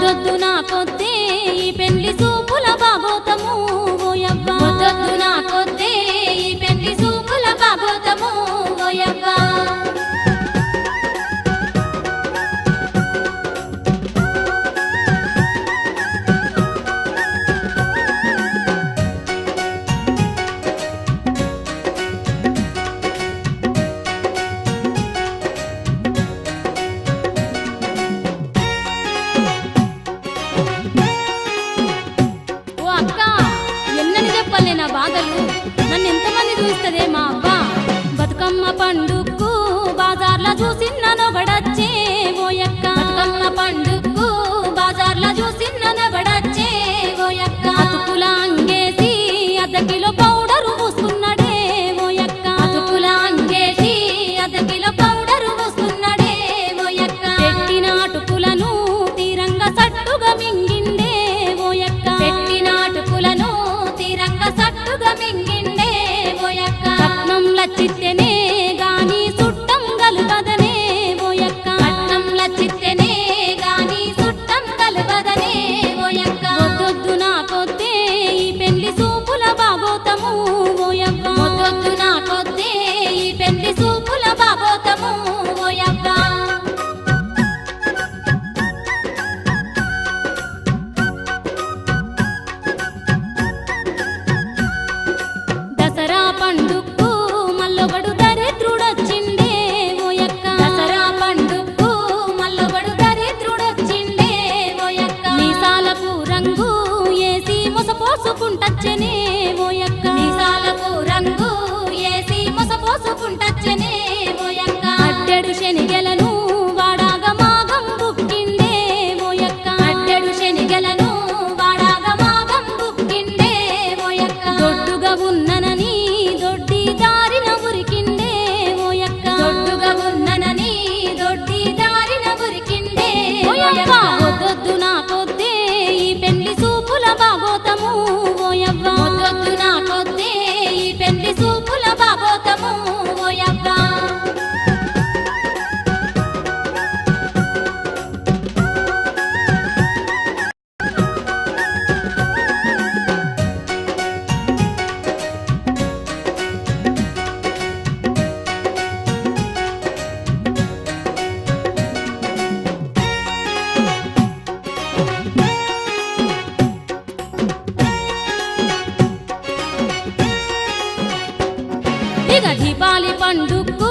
వద్దొద్దు నాకొద్దే ఈ పెళ్ళి సూపుల బాగోతము ఓయవ్వ వద్దొద్దు నాకొద్దే ఈ పెళ్ళి సూపుల బాగోతము বুঝিন না নগর మొసపోసుకుంటచ్చనే ఓయక్క మీసాలకు రంగు ఏసి మొసపోసుకుంటచ్చనే ఓయక్క అట్టెడు శనిగెల పండుగ దీపాలి పండుగకు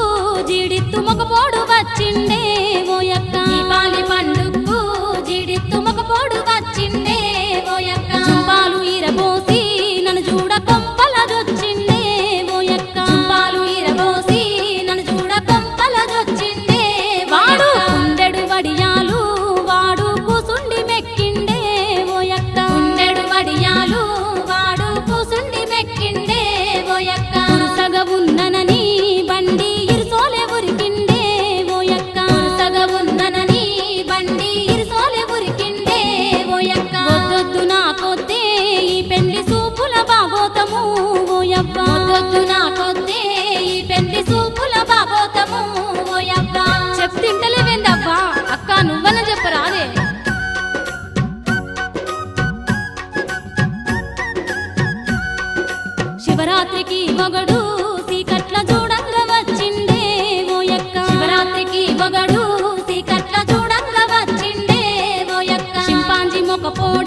జీడిత్తు మొగపోడు వచ్చిండే ఓయక్క దీపాలి పండుగ శివరాత్రికి మొగడు సీకట్ల చూడంగా వచ్చిందే ఓ యొక్క శివరాత్రికి మొగడు సీకట్ల చూడంగా వచ్చిందే ఓ యొక్క చింపాంజీ మొక్కపోడు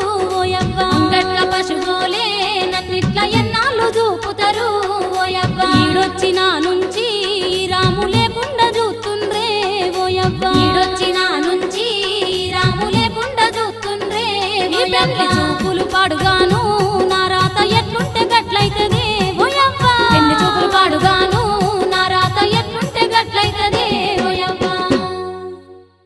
చూపులు పడుగాను.